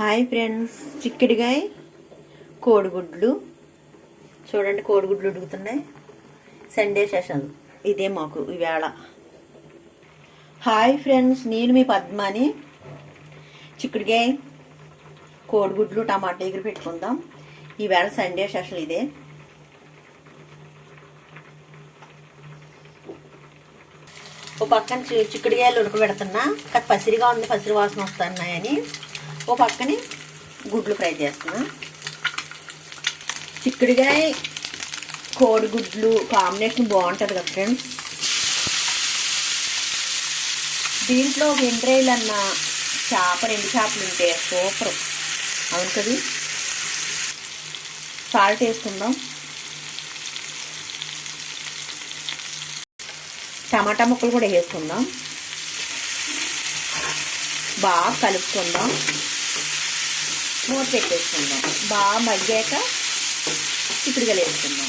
Hi friends చిక్కిడిగాయ కోడిగుడ్లు. చూడండి కోడిగుడ్లు ఉడుకుతున్నాయి. Sunday session. ఇదే మాకు ఈవేళ హాయ్ ఫ్రెండ్స్ నేను మీ పద్మాని. చిక్కుడుగాయ కోడిగుడ్లు టమాటా ఎగురు పెట్టుకుందాం. ఈవేళ సండే సెషన్ ఇదే. ఓ పక్కన చి- చిక్కుడుకాయలు ఉడకబెడుతున్నా. కాదు పసిరిగా ఉంది పసిరి వాసన వస్తున్నాయని. ఓ పక్కని గుడ్లు ఫ్రై చేస్తున్నా. చిక్కుడుగాయ కోడిగుడ్లు కాంబినేషన్ బాగుంటుంది కదా ఫ్రెండ్స్. దీంట్లో ఒక అన్న చేప రెండు చేపలు ఉంటే సూపర్. అవును కదా? సాల్ట్ వేసుకుందాం. టమాటా ముక్కలు కూడా వేసుకుందాం. బాగా కలుపుకుందాం. మూత పెట్టేసుకుందాం. బాగా మగ్గాక చిక్కుడుగా వేసుకుందాం.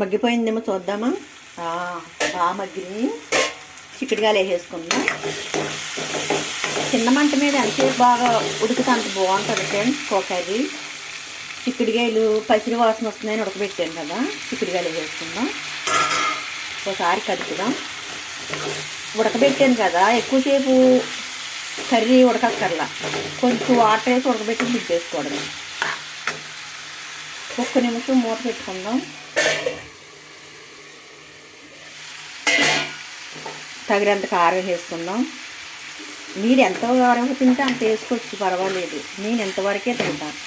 మగ్గిపోయిందేమో చూద్దామా? బాగా మగ్గింది చిక్కుడుగాలు వేసేసుకుందాం. చిన్న మంట మీద ఎంతసేపు బాగా ఉడికితే అంత బాగుంటుంది ఫ్రెండ్స్ కర్రీ చిక్కుడుకాయలు పసిరి వాసన వస్తున్నాయని ఉడకబెట్టాను కదా చిక్కుడుగాయలు వేసుకుందాం. ఒకసారి కలుపుదాం. ఉడకబెట్టాను కదా ఎక్కువసేపు కర్రీ ఉడకక్కర్లా. కొంచెం వాటర్ వేసి ఉడకబెట్టి మిక్స్ చేసుకోవడం ఒక్క నిమిషం మూత పెట్టుకుందాం. తగినంత కారం వేసుకుందాం. మీరు ఎంత కారం తింటే అంత వేసుకోవచ్చు పర్వాలేదు. నేను ఎంతవరకే తింటాను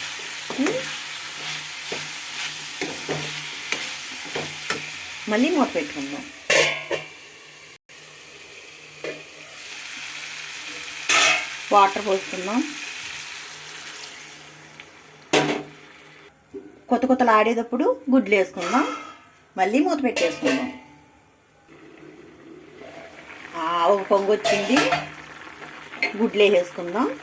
మళ్ళీ మూత పెట్టుకుందాం. వాటర్ పోసుకుందాం. కొత్త కొత్తలు ఆడేటప్పుడు గుడ్లు వేసుకుందాం. మళ్ళీ మూత పెట్టేసుకుందాం. ఒక పొంగు వచ్చింది గుడ్లు వేసేసుకుందాం.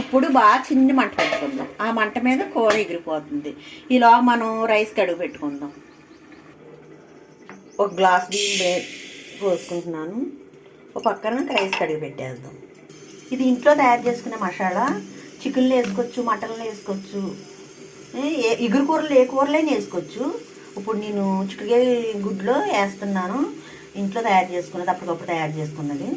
ఇప్పుడు బాగా చిన్న మంట పెట్టుకుందాం. ఆ మంట మీద కూర ఎగిరిపోతుంది. ఇలా మనం రైస్ కడుగు పెట్టుకుందాం. ఒక గ్లాస్ బియ్యం వే- పోసుకుంటున్నాను. ఒక పక్కన రైస్ కడిగి పెట్టేద్దాం. ఇది ఇంట్లో తయారు చేసుకునే మసాలా. చికెన్లు వేసుకోవచ్చు మటన్లు వేసుకోవచ్చు. ఏ ఏ- ఇగురు కూరలు ఏ కూరలైనా వేసుకోవచ్చు. ఇప్పుడు నేను చిక్కుడుకాయ గుడ్లో వేస్తున్నాను. ఇంట్లో తయారు చేసుకున్నది అప్పటికప్పుడు తయారు చేసుకున్నది.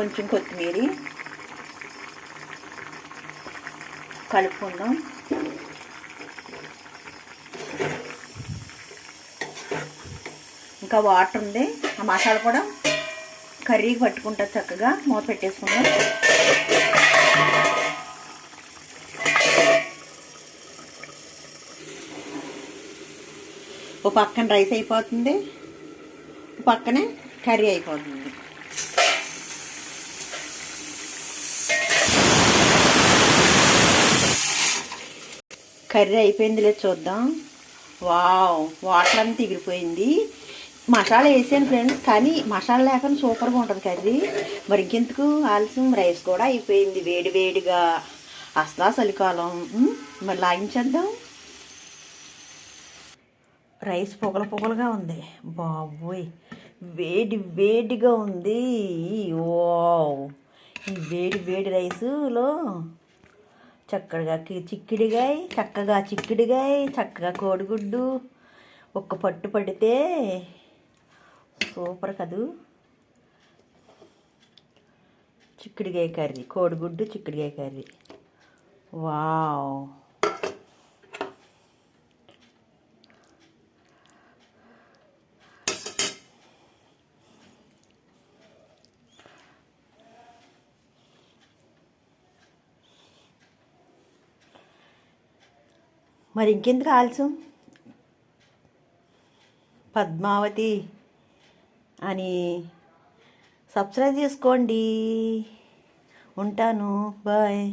కొంచెం కొత్తిమీర కలుపుకుందాం. ఇంకా వాటర్ ఉంది. ఆ మసాలా కూడా కర్రీకి పట్టుకుంటా చక్కగా మూత పెట్టేసుకుందాం. ఓ పక్కన రైస్ అయిపోతుంది. పక్కనే కర్రీ అయిపోతుంది. కర్రీ అయిపోయింది లేదు చూద్దాం. వావ్ వాటర్ అంతా ఎగిరిపోయింది. మసాలా వేసాను ఫ్రెండ్స్ కానీ మసాలా లేకుండా సూపర్గా ఉంటుంది కర్రీ. మరి ఇంకెందుకు? ఆలస్యం రైస్ కూడా అయిపోయింది వేడి వేడిగా. అసలా చలికాలం మరి లాగించేద్దాం. రైస్ పొగల పొగలుగా ఉంది. బాబోయ్ వేడి వేడిగా ఉంది. వావ్ ఈ వేడి వేడి రైసులో చక్కగా కి- చిక్కిడిగాయ చక్కగా చిక్కిడిగాయ చక్కగా కోడిగుడ్డు ఒక్క పట్టు పడితే సూపర్ కదూ. చిక్కుడికాయ కర్రీ కోడిగుడ్డు చిక్కుడికాయ కర్రీ. వావ్. మరి ఇంకెందుకు ఆలస్యం? పద్మావతి అని సబ్స్క్రైబ్ చేసుకోండి. ఉంటాను. బాయ్